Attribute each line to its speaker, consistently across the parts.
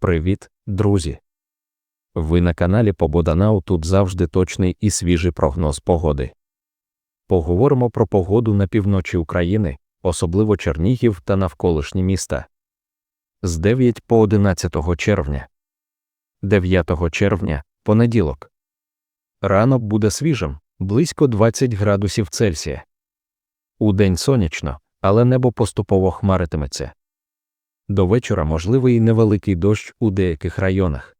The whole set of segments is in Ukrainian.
Speaker 1: Привіт, друзі! Ви на каналі Пободанау тут завжди точний і свіжий прогноз погоди. Поговоримо про погоду на півночі України, особливо Чернігів та навколишні міста. З 9 по 11 червня. 9 червня понеділок. Ранок буде свіжим, близько 20 градусів Цельсія. Удень сонячно, але небо поступово хмаритиметься. До вечора можливий невеликий дощ у деяких районах.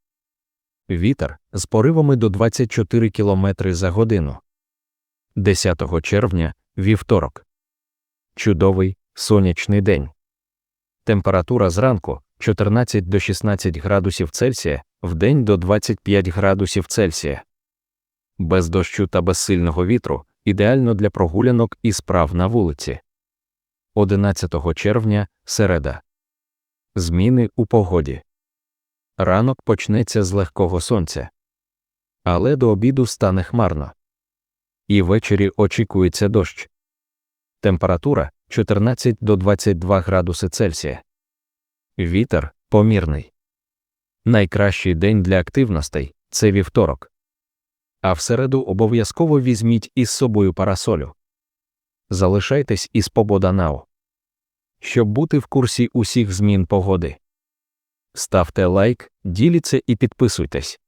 Speaker 1: Вітер з поривами до 24 км за годину. 10 червня вівторок. Чудовий сонячний день. Температура зранку 14 до 16 градусів Цельсія, вдень до 25 градусів Цельсія. Без дощу та без сильного вітру ідеально для прогулянок і справ на вулиці. 11 червня середа. Зміни у погоді. Ранок почнеться з легкого сонця. Але до обіду стане хмарно. І ввечері очікується дощ. Температура 14 до 22 градуси Цельсія. Вітер помірний. Найкращий день для активностей це вівторок. А в середу обов'язково візьміть із собою парасолю. Залишайтесь із Пободанау. Щоб бути в курсі усіх змін погоди. Ставте лайк, діліться і підписуйтесь.